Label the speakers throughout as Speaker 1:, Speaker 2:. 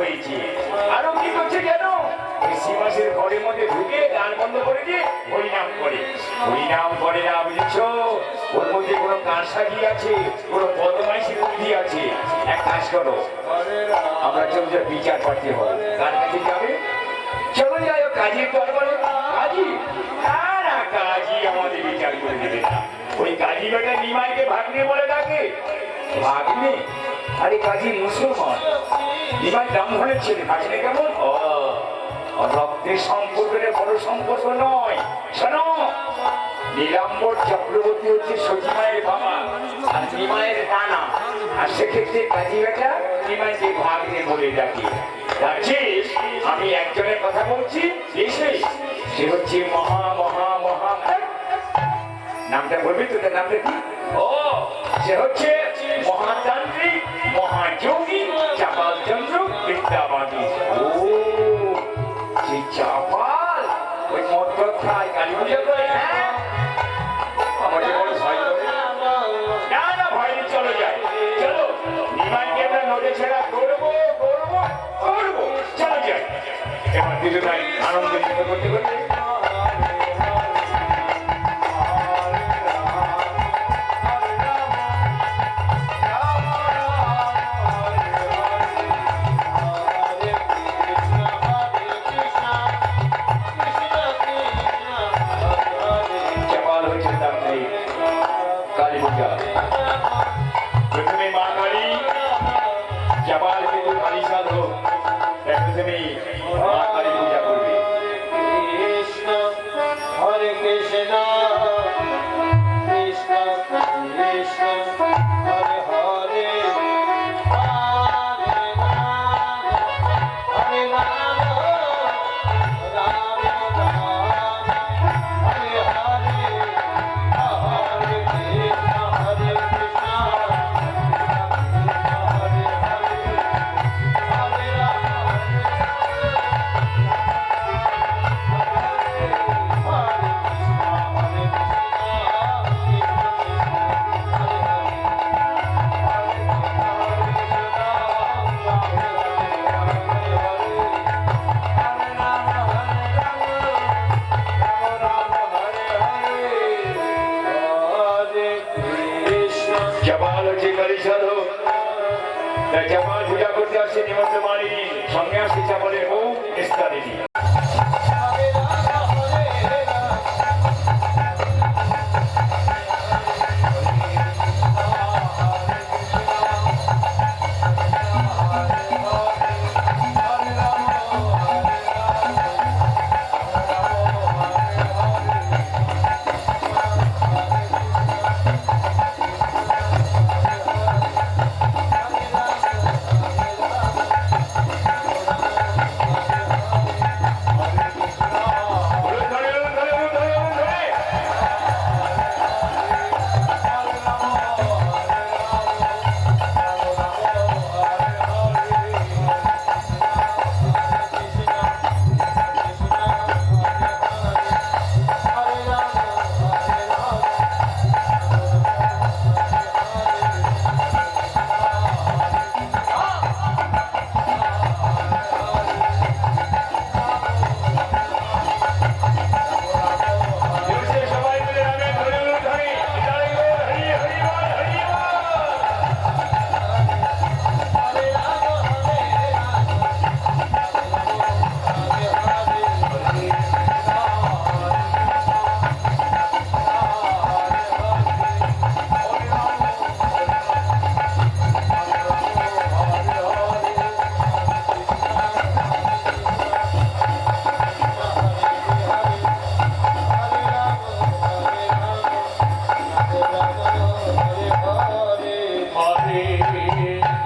Speaker 1: হয়েছি। আরও কি করছে কেন শিবাসের ঘরের মধ্যে ঢুকে গান বন্ধ করে দিয়ে হরিনাম করে। হরিনাম করে না, বুঝেছ? ওর মধ্যে কোনো কারসাজি আছে, কোনো বদমাইশি বুদ্ধি আছে। এক কাজ করো, আমরা চলে যা বিচার পাঠতে হবে। কার কাছে যাবে? চলো যাই কাজী দরবারে কাজী না কাজী আমাদের বিচার করে দেবে? ওই কাজী বেটা নিমাইকে ভাগ্নে বলে ডাকে। ভাগ্নে? আরে কাজী মুসলমান নিমাই ব্রাহ্মণের ছেলে ভাগ্নে কেমন? রক্তের সম্পর্কের বড় সম্পর্ক নয়। শোনো, নীলাম্বর চক্রবর্তী হচ্ছে সচিমায়ের বাবা আর নিমায়ের নানা। আর সেক্ষেত্রে কাজী বেটা নিমাইকে ভাগ্নে বলে ডাকে। রাজেশ, আমি একজনের কথা বলছি এসে সে হচ্ছে মহা মহা মহা। নামটা বলবি তোদের নামটা কি? ও, সে হচ্ছে মহাতান্ত্রিক, মহাযোগী চাপাল চন্দ্র বিদ্যাবাদী। ও সেই চাপাল ওই মদ কালী পুজো করে হ্যাঁ? ভয় ভয় চলো ছেড়া করব করব করব। চলো যাই। এবার দুজন ভাই আনন্দ করতে Amen. চাপাল পূজা করতে আসছে নিমন্ত্রণ মালিনী সঙ্গে আসছে চাপালের বউ ইস্তারিনী।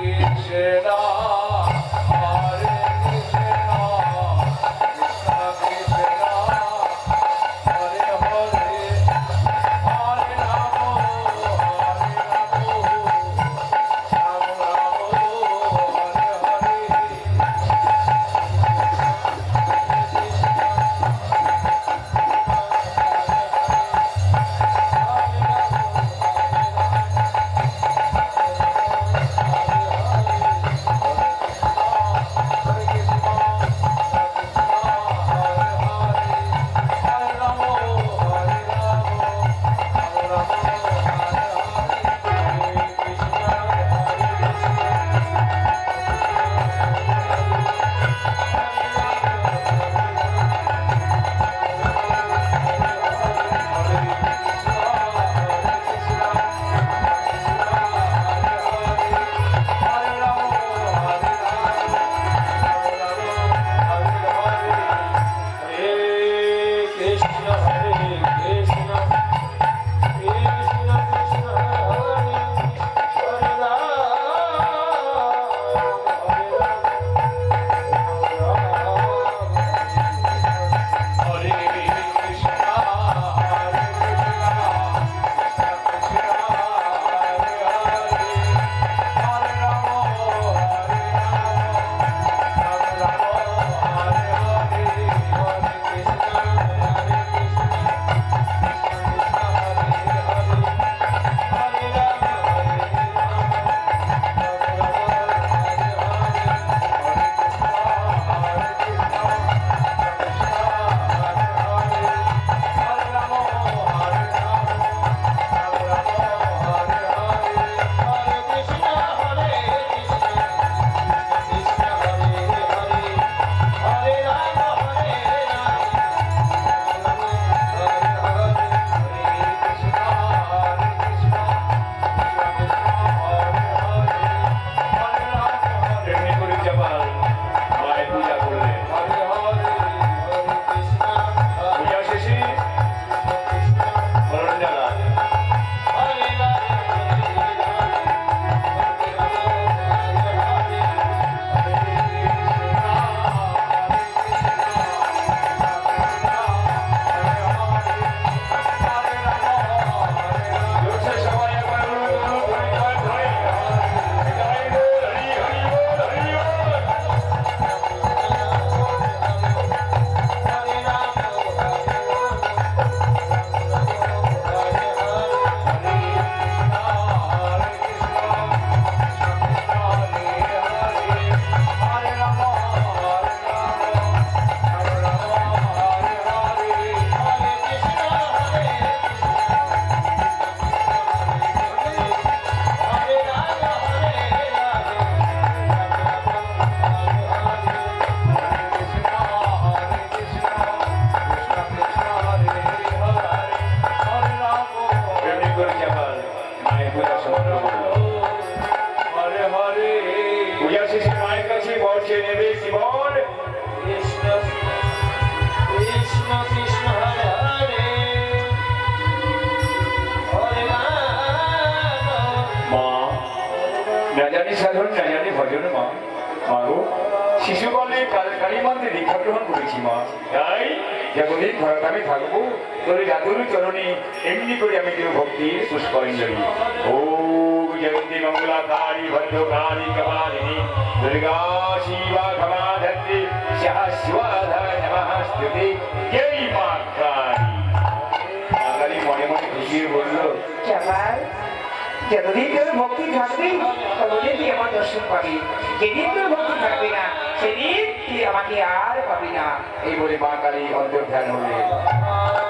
Speaker 1: Krishna মায়ের কাছে বর্ষে নেবে জীবন।
Speaker 2: কৃষ্ণ
Speaker 1: মা না জানি সাধন না জানি ভজন, মা। মা শিশুকালে কালী দীক্ষা গ্রহণ করেছি, মা। তাই যতদিন আমি থাকব, তোর জাতুর চরণে এমনি করে আমি দেব ভক্তির পুষ্পাঞ্জলি। ও জয়ন্তী মঙ্গলাকারী ভদ্রকারী কপালিনী দুর্গা শিবা ক্ষমা ধত্রী সহস্বাধায় নমস্তুতে জয় মা কালী মনে মনে খুশি হয়ে বলল
Speaker 3: চাপার যতদিন তোর ভক্তি থাকবে ততদিন তুই আমার দর্শন পাবি যেদিন তোর ভক্তি থাকবে না সেদিন তুই আমাকে আর পাবি না
Speaker 1: এই বলে মা কালী অন্তর্ধান
Speaker 2: রাম